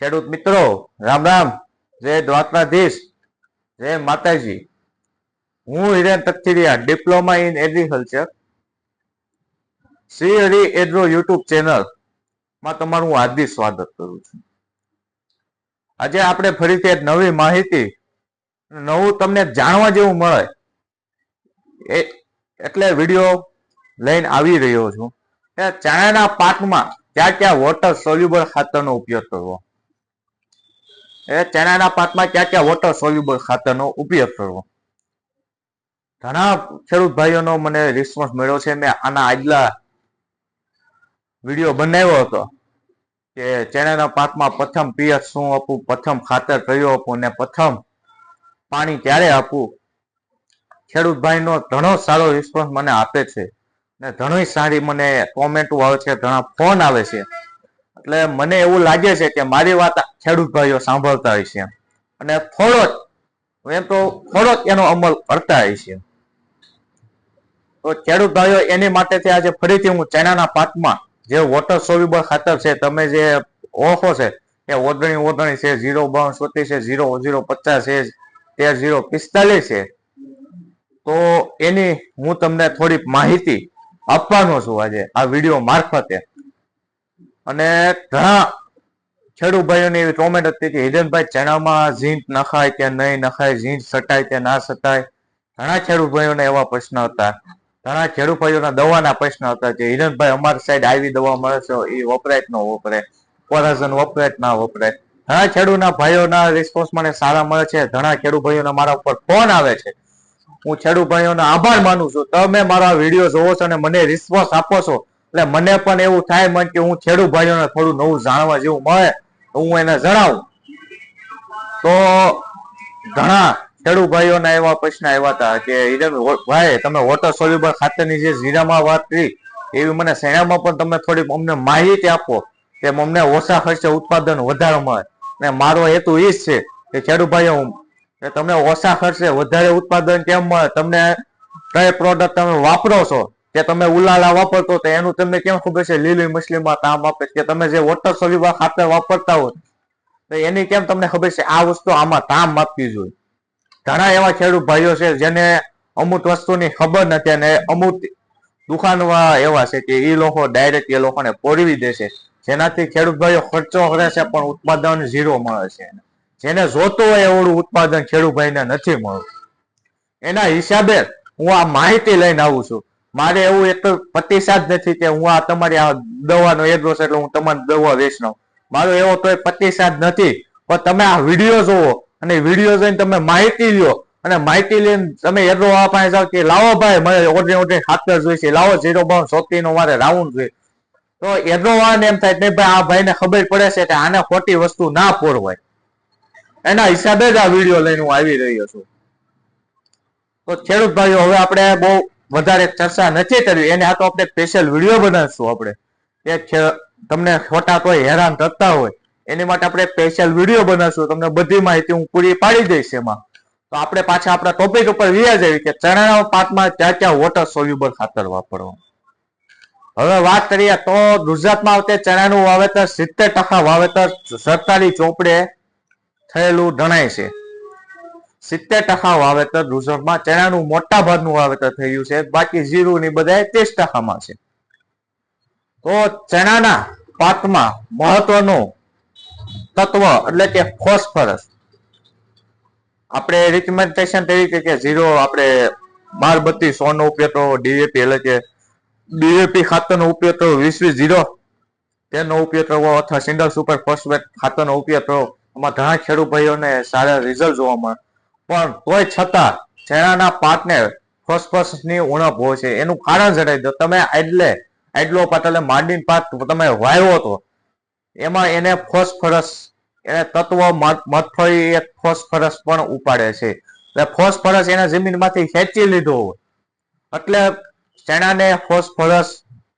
ખેડૂત મિત્રો, રામ રામ. જય દ્વારકાધીશ. જય માતાજી. હું Hiren Takthiriya diploma in agriculture. Shri Hari agro YouTube ચેનલમાં તમારું હાર્દિક સ્વાગત કરું છું. આજે આપણે ફરીથી એક નવી માહિતી, નવું તમને જાણવા જેવું મળે, એ, એટલે વીડિયો લઈને આવી રહ્યો છું. ચણાના પાકમાં ક્યાં ક્યાં વોટર સોલ્યુબલ ખાતરનો ઉપયોગ કરવો? એ ચણાના પાકમાં ક્યાં ક્યાં વોટર સોલ્યુબલ ખાતરનો ઉપયોગ કરવો? ઘણા ખેડૂત ભાઈઓનો મને રિસ્પોન્સ મળ્યો છે. મેં આના આગલા વીડિયો બનાવ્યો હતો કે ચણાના પાકમાં પ્રથમ પિયત શું આપવું પ્રથમ ખાતર કયું આપવું ને પ્રથમ પાણી ક્યારે આપવું ખેડૂત ભાઈનો ઘણો સારો રિસ્પોન્સ મને આપે છે. ને ઘણી સારી મને કોમેન્ટો આવે છે, ઘણા ફોન આવે છે. એટલે મને એવું લાગે છે કે મારી વાત ખેડૂત ભાઈઓ સાંભળતા હોય છે. અને થોડો જ એમ તો થોડો એનો અમલ કરતા હોય છે. તો ખેડૂત ભાઈઓ, એની માટેથી આજે ફરીથી હું ચાઇનાના પાકમાં જે વોટર સોલ્યુબલ ખાતર છે, તમે જે ઓળખો છે, એ ઓદણી ઓદણી છે, ઝીરો બાવન છે, ઝીરો ઝીરો પચાસ છે, તેર ઝીરો પિસ્તાલીસ છે. તો એની હું તમને થોડીક માહિતી આપવાનો છું આજે આ વીડિયો મારફતે. અને ઘણા ખેડૂત ભાઈઓની એવી કોમેન્ટ હતી કે, હિરેનભાઈ, ચણામાં ઝીંટ નખાય કે નહીં નખાય? ઝીંટ સટાય કે ના સટાય? ઘણા ખેડૂત ભાઈઓને એવા પ્રશ્ન હતા. ઘણા ખેડૂત ભાઈઓના દવાના પ્રશ્ન હતા કે, હિરેનભાઈ, અમારી સાઈડ આવી દવા મળે છે એ વપરાય ન વપરાય? કોરાઝન વપરાય ના વપરાય? ઘણા ખેડૂતના ભાઈઓના રિસ્પોન્સ મને સારા મળે છે. ઘણા ખેડૂત ભાઈઓના મારા ઉપર ફોન આવે છે. હું ખેડૂત ભાઈઓનો આભાર માનું છું. તમે મારા વીડિયો જોવો છો અને મને રિસ્પોન્સ આપો છો. એટલે મને પણ એવું થાય મન કે હું ખેડૂત ભાઈઓને થોડું નવું જાણવા જેવું મળે હું એને જણાવું. તો ઘણા ખેડૂત ભાઈઓના એવા પ્રશ્ન આવ્યા હતા કે હિરમ ભાઈ, તમે વોટર સોલ્યુબલ ખાતરની જે જીરામાં વાત કરી, એવી મને શેણામાં પણ તમે થોડી અમને માહિતી આપો કે અમને ઓછા ખર્ચે ઉત્પાદન વધારે મળે. ને મારો હેતુ એ જ છે કે ખેડૂત ભાઈઓ તમને ઓછા ખર્ચે વધારે ઉત્પાદન કેમ મળે? તમને કઈ પ્રોડક્ટ તમે વાપરો છો? કે તમે ઉલાળા વાપરતો તો એનું તમને કેમ ખબર છે? લીલી મછલીમાં કામ આપે કે તમે જે વોટર સોલ્યુબલ ખાતર વાપરતા હો તો એની કેમ તમને ખબર છે? આ વસ્તુ આમાં કામ આપવી જોઈએ. ઘણા એવા ખેડૂત ભાઈઓ છે જેને અમુક વસ્તુની ખબર નથી અને અમુક દુકાનમાં એવા છે કે એ લોકો ડાયરેક્ટ એ લોકોને પોરવી દેશે જેનાથી ખેડૂત ભાઈઓ ખર્ચો કરે છે પણ ઉત્પાદન ઝીરો મળે છે. જેને જોતું હોય એવડું ઉત્પાદન ખેડૂત ભાઈને નથી મળતું. એના હિસાબે હું આ માહિતી લઈને આવું છું. મારે એવું એક પ્રતિસાદ નથી કે હું આ તમારી આ દવાનો એડ્રેસ એટલે હું તમારી દવા વેચનાવ મારો એવો કોઈ પ્રતિસાદ નથી. પણ તમે આ વીડિયો જોવો અને વીડિયો જોઈને તમે માહિતી લ્યો. અને માહિતી લઈને તમે એડ્રો આ પાસે જાઓ કે લાવો ભાઈ મને ઓડે ઓડે ખાતર જોઈશે લાવો ઝીરો બાવન સોતી નો મારે રાઉન્ડ જોઈએ. તો એડ્રો વાળાને એમ થાય નહીં ભાઈ આ ભાઈને ખબર પડે છે કે આને ખોટી વસ્તુ ના પોરવાય. એના હિસાબે જ આ વીડિયો લઈને હું આવી રહ્યો છું. તો ખેડૂત ભાઈઓ, હવે આપણે બહુ વધારે ચર્ચા નથી કરવી એને આ તો આપણે સ્પેશિયલ વીડિયો બનાવશું આપણે. એ તમને ખોટા કોઈ હેરાન થતા હોય, એની માટે આપણે સ્પેશિયલ વીડિયો બનાવશું. તમને બધી માહિતી હું પૂરી પાડી દઈશ એમાં. તો આપણે પાછા આપણા ટોપિક ઉપર વ્યા જઈએ કે ચણાના પાકમાં ક્યાં ક્યાં વોટર સોલ્યુબલ ખાતર વાપરવું હવે વાત કરીએ તો ગુજરાતમાં આવતે ચણાનું વાવેતર સિત્તેર ટકા વાવેતર સરકારી ચોપડે થયેલું ગણાય છે. સિત્તેર ટકા વાવેતર ગુજરાતમાં ચણાનું મોટા ભાગનું વાવેતર થયું છે. બાકી જીરું ની બધા ત્રીસ ટકામાં છે. તો ચણાના પાકમાં મહત્વનું તત્વ એટલે કે ફોસ્ફરસ. આપણે રિકમેન્ડેશન તરીકે કે ઝીરો આપણે બાર બત્રીસ સો નો ઉપયોગ કરવો ડીએપી એટલે કે ડીએપી ખાતરનો ઉપયોગ કરવો, વીસ વીસ ઝીરો તેનો ઉપયોગ કરવો અથવા સિંગલ સુપર ફોસ્ફેટ ખાતરનો ઉપયોગ કરવો. એમાં ઘણા ખેડૂત ભાઈઓને સારા રિઝલ્ટ જોવા મળે. પણ તોય છતાં ચણાના પાકને ફોસ્ફરસની ઉણપ હોય છે. એનું કારણ જણાવી દો. તમે એટલે આટલો પાટલે માંડીને પાક તમે વાવ્યો હતો. એમાં એને ફોસ્ફરસ, એને તત્વ મગફળી એક ફોસ્ફરસ પણ ઉપાડે છે. એટલે ફોસ્ફરસ એના જમીનમાંથી ખેંચી લીધો હોય. એટલે ચણાને ફોસ્ફરસ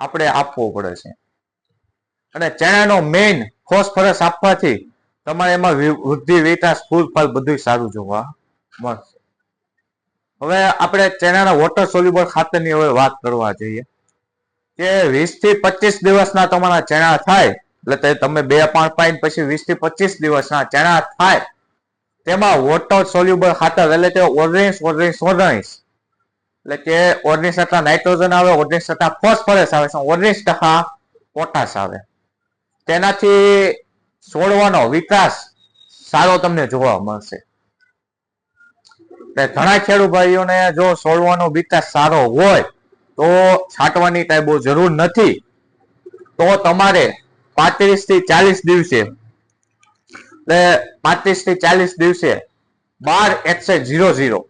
આપણે આપવો પડે છે. અને ચણાનો મેઇન ફોસ્ફરસ આપવાથી તમારે એમાં વૃદ્ધિ, વિકાસ, ફૂલ, ફળ બધું સારું જોવા મળશે. હવે આપણે ચણાના વોટર સોલ્યુબલ ખાતરની હવે વાત કરવા જઈએ. કે વીસથી પચીસ દિવસના તમારા ચણા થાય, એટલે તમે બે પાણ પાઈને પછી વીસથી પચીસ દિવસના ચણા થાય, તેમાં વોટર સોલ્યુબલ ખાતર, એટલે કે ઓગણીસ ઓગણીસ ઓગણીસ. એટલે કે ઓગણીસ ટકા નાઇટ્રોજન આવે, ઓગણીસ ટકા ફોસ્ફરસ આવે છે ઓગણીસ ટકા પોટાશ આવે. તેનાથી છોડવાનો વિકાસ સારો તમને જોવા મળશે. એટલે ઘણા ખેડૂત ભાઈઓને જો છોડવાનો વિકાસ સારો હોય, તો છાંટવાની કાંઈ બહુ જરૂર નથી. તો તમારે પાંત્રીસથી ચાલીસ દિવસે, એટલે પાંત્રીસથી ચાલીસ દિવસે બાર એકસે ઝીરો ઝીરો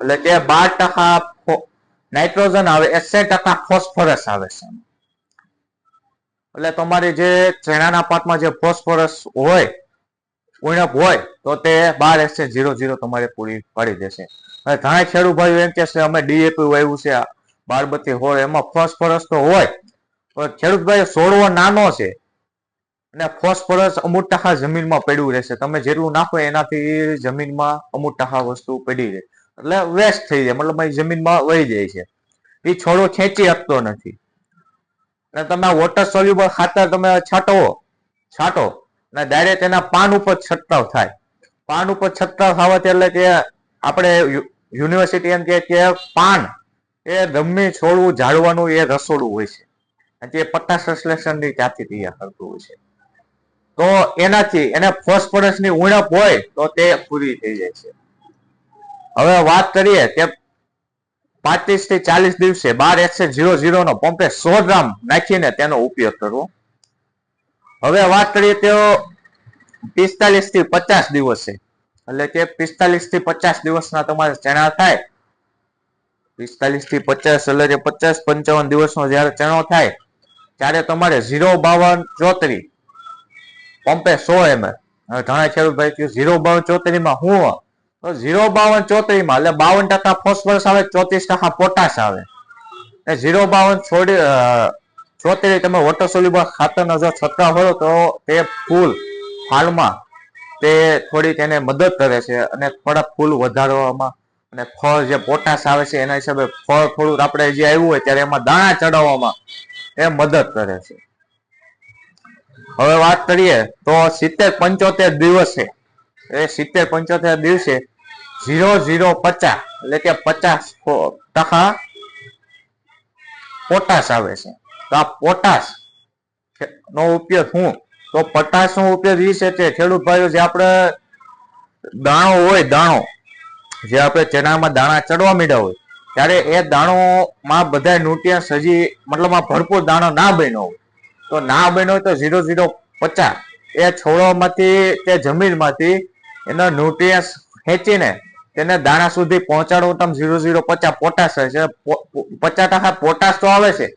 એટલે કે બાર ટકા નાઇટ્રોજન આવે, એસે ટકા ફોસ્ફરસ આવે છે. એટલે તમારી જે ચણાના પાકમાં જે ફોસ્ફરસ હોય ઉણપ હોય, તો તે બાર એકસે ઝીરો ઝીરો તમારે પૂરી પાડી દેશે. હવે ઘણા ખેડૂત ભાઈઓ એમ કે છે, અમે ડીએપી વાવ્યું છે બારબત્તી હોય, એમાં ફોસ્ફરસ તો હોય, પણ ખેડૂત ભાઈ નાનો છે. અને ફોસ્ફરસ અમુક ટકા જમીનમાં પડ્યું રહેશે. તમે જેટલું નાખો એનાથી જમીનમાં અમુક ટકા વસ્તુ પડી રહે. એટલે વેસ્ટ થઈ જાય, મતલબ જમીનમાં વહી જાય છે. એ છોડો ખેંચી શકતો નથી. અને તમે વોટર સોલ્યુબલ ખાતર તમે છાંટવો છાંટો. અને ડાયરેક્ટ એના પાન ઉપર છંટકાવ થાય. પાન ઉપર છંટકાવ થવાથી એટલે કે આપણે યુનિવર્સિટી એમ કે પાન એ ગમે છોડવું જાળવાનું એ રસોડું હોય છે. જે પટ્ટા સંશ્લેષણની જાતિ કરતું હોય છે. તો એનાથી, એને ફોસ્ફરસની ઉણપ હોય તો તે પૂરી થઈ જાય છે. હવે વાત કરીએ કે પાંત્રીસથી ચાલીસ દિવસે બાર એકસે ઝીરો ઝીરો નો પંપે સો ગ્રામ નાખીને તેનો ઉપયોગ કરવો. હવે વાત કરીએ તો પિસ્તાલીસથી પચાસ દિવસે. એટલે કે પિસ્તાલીસથી પચાસ દિવસના તમારે ચણા થાય. પિસ્તાલીસથી પચાસ એટલે કે પચાસ પંચાવન દિવસનો જયારે ચણો થાય, ત્યારે તમારે ઝીરો બાવન ચોત્રી. પંપે સો એમ ઘણા ખેડૂત ભાઈ કે ઝીરો બાવન ચોત્રીમાં હું તો ઝીરો બાવન ચોત્રીમાં, એટલે બાવન ટકા ફોસ્ફરસ આવે, ચોત્રીસ ટકા પોટાશ આવે. ઝીરો બાવન છોડી ચોતેરી તમે વોટર સોલ્યુબલ ખાતરનો જો છંટકાવ કરો, તો તે ફૂલ ફાલમાં તે થોડીક એને મદદ કરે છે અને થોડા ફૂલ વધારવામાં અને ફળ જે પોટાશ આવે છે, એના હિસાબે ફળ થોડુંક આપણે જે આવ્યું હોય ત્યારે એમાં દાણા ચડાવવામાં એ મદદ કરે છે. હવે વાત કરીએ તો સિત્તેર પંચોતેર દિવસે, એ સિત્તેર પંચોતેર દિવસે ઝીરો ઝીરો પચાસ એટલે કે પચાસ ટકા પોટાશ આવે છે. તો આ પોટાશ નો ઉપયોગ શું તો પોટાશ નો ઉપયોગ એ છે કે ખેડૂત ભાઈઓ, જે આપણે દાણો હોય, દાણો, જે આપણે ચણામાં દાણા ચડવા માંડ્યા હોય, ત્યારે એ દાણો માં બધા ન્યુટ્રિયન્સ હજી મતલબ ભરપૂર દાણો ના બન્યો હોય. તો ના બન્યો હોય તો ઝીરો ઝીરો પચાસ. એ છોડવામાંથી કે જમીનમાંથી એનો ન્યુટ્રિયન્સ ખેંચીને તેને દાણા સુધી પહોંચાડવું તમે ઝીરો ઝીરો પચાસ પોટાશ છે. પચાસ ટકા પોટાશ તો આવે છે.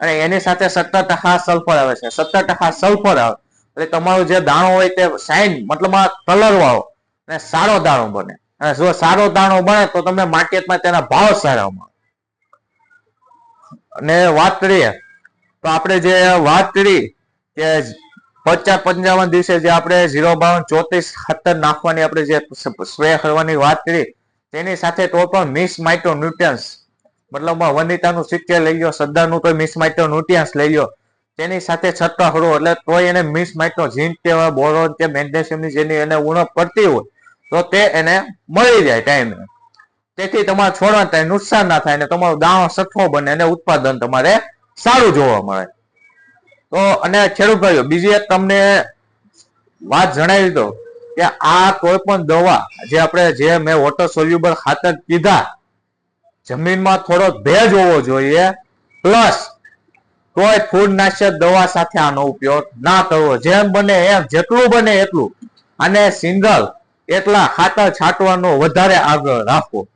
અને એની સાથે સત્તર ટકા સલ્ફર આવે છે. સત્તર ટકા સલ્ફર આવે. એટલે તમારો જે દાણો હોય તે સાઈન મતલબ કલર વાળો અને સારો દાણો બને. અને જો સારો દાણો બને તો તમે માર્કેટમાં તેના ભાવ સારા મળે. અને વાત કરીએ, તો આપણે જે વાત કરી કે પચાસ પંચાવન દિવસે જે આપણે ઝીરો બાવન ચોત્રીસ ખાતર નાખવાની આપણે જે સ્પ્રે કરવાની વાત કરી, તેની સાથે તો પણ મિસ માઇક્રો ન્યુટ્રન્સ મતલબ વનિતાનું સિત્તેર લઈ ગયો, શ્રદ્ધાનું તો મિસ માઇટનો ન્યુટ્રન્સ લઈ ગયો. તેની સાથે છટકા હળવો, એટલે તોય એને મિસ માઇટનો ઝીંક કે બોરોન કે મેગ્નેશિયમની જેની એને ઉણપ પડતી હોય, તો તે એને મળી જાય ટાઈમે તેથી તમારે છોડવા નુકસાન ના થાય ને તમારો દાણો સઠો બને અને ઉત્પાદન તમારે સારું જોવા મળે. તો અને ખેડૂત ભાઈઓ, બીજી એક તમને વાત જણાવી દો કે આ કોઈ પણ દવા જે આપણે જે મેં વોટર સોલ્યુબલ ખાતર કીધા જમીનમાં થોડો ભેજ હોવો જોઈએ. પ્લસ કોઈ ફૂગનાશક દવા સાથે આનો ઉપયોગ ના કરવો. જેમ બને એમ, જેટલું બને એટલું. અને સિંગલ, એટલા ખાતર છાંટવાનો વધારે આગળ રાખવો.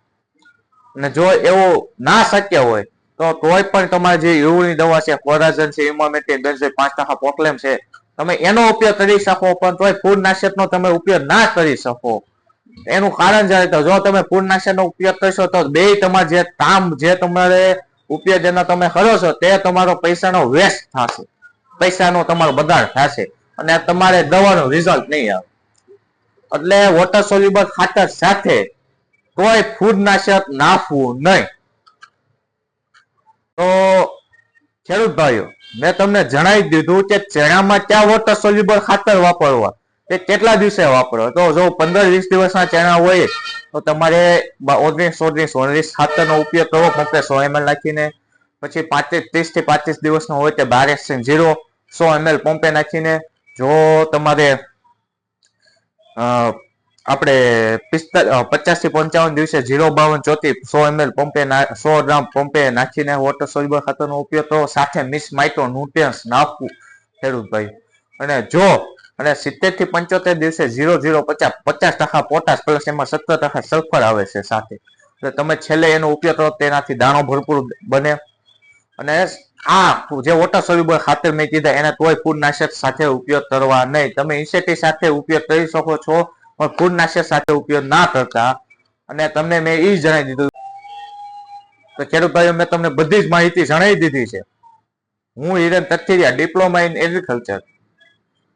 અને જો એવું ના શક્ય હોય, તો કોઈ પણ તમારે જે યુની દવા છે, કોરાજન છે, ઇમોમેટિન, બેન્ઝોઇક પાંચ ટકા પોટલેમ છે, તમે એનો ઉપયોગ કરી શકો, પણ તોય ફૂગનાશકનો તમે ઉપયોગ ના કરી શકો. એનું કારણ જાય તો જો તમે પૂર્ણાશયનો ઉપયોગ કરશો તો બે તમારે જે કામ જે તમારે ઉપયોગ જેનો તમે કરો છો તે તમારો પૈસાનો વેસ્ટ થશે. પૈસાનો તમારો બગાડ થશે. અને તમારે દવાનો રિઝલ્ટ નહીં આવે. એટલે વોટર સોલ્યુબલ ખાતર સાથે કોઈ ફૂડનાશક નાખવું નહીં. તો ખેડૂત ભાઈઓ, મેં તમને જણાવી દીધું કે ચણામાં ક્યાં વોટર સોલ્યુબલ ખાતર વાપરવા? તે કેટલા દિવસે વાપરો? તો જો પંદર વીસ દિવસના ચણા હોય, તો તમારે ઓગણીસ ઓગણીસ ઓગણીસ ખાતરનો ઉપયોગ કરવો ફક્ત સો એમએલ નાખીને, પછી પાંત્રીસ ત્રીસથી પાંત્રીસ દિવસનો હોય તે બાર એક્સચેન્જ ઝીરો, સો એમએલ પંપે નાખીને, જો તમારે આપણે પિસ્તા પચાસથી પંચાવન દિવસે ઝીરો બાવન ચોથી સો એમએલ પંપે સો ગ્રામ પંપે નાખીને વોટર સોલ્યુબલ ખાતરનો ઉપયોગ કરો. સાથે મિસ માઇક્રો ન્યુટ્રિયન્સ નાખવું, ખેડૂતભાઈ. અને જો અને સિત્તેરથી પંચોતેર દિવસે ઝીરો ઝીરો પચાસ પચાસ ટકા પોટાશ પ્લસ એમાં સત્તર ટકા સલ્ફર આવે છે સાથે. એટલે તમે છેલ્લે એનો ઉપયોગ કરો તેનાથી દાણો ભરપૂર બને. અને આ જે વોટર સોલ્યુબલ ખાતર મેં કીધા, એને તોય ફૂડનાશક સાથે ઉપયોગ કરવા નહીં. તમે ઇન્સેટી સાથે ઉપયોગ કરી શકો છો, પણ ફૂડનાશક સાથે ઉપયોગ ના કરતા. અને તમને મેં એ જણાવી દીધું. તો ખેડૂત ભાઈઓ મેં તમને બધી જ માહિતી જણાવી દીધી છે. હું Hiren Tathiriya diploma in agriculture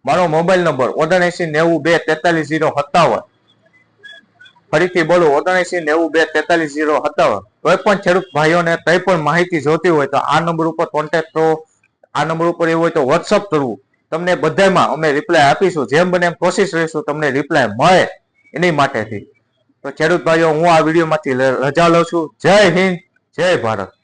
મારો મોબાઈલ નંબર ઓગણએસી નેવું બે તેતાલીસ ઝીરો સત્તાવન. ફરીથી બોલું ઓગણએસી નેવું બે તેતાલીસ ઝીરો સત્તાવન. કોઈ પણ ખેડૂત ભાઈઓને કઈ પણ માહિતી જોતી હોય તો આ નંબર ઉપર કોન્ટેક્ટ કરો. આ નંબર ઉપર એવું હોય તો વોટ્સઅપ કરવું તમને બધામાં અમે રિપ્લાય આપીશું. જેમ બને એમ કોશિશ રહીશું તમને રિપ્લાય મળે એની માટેથી. તો ખેડૂત ભાઈઓ, હું આ વિડીયોમાંથી રજા લઉં છું. જય હિન્દ, જય ભારત.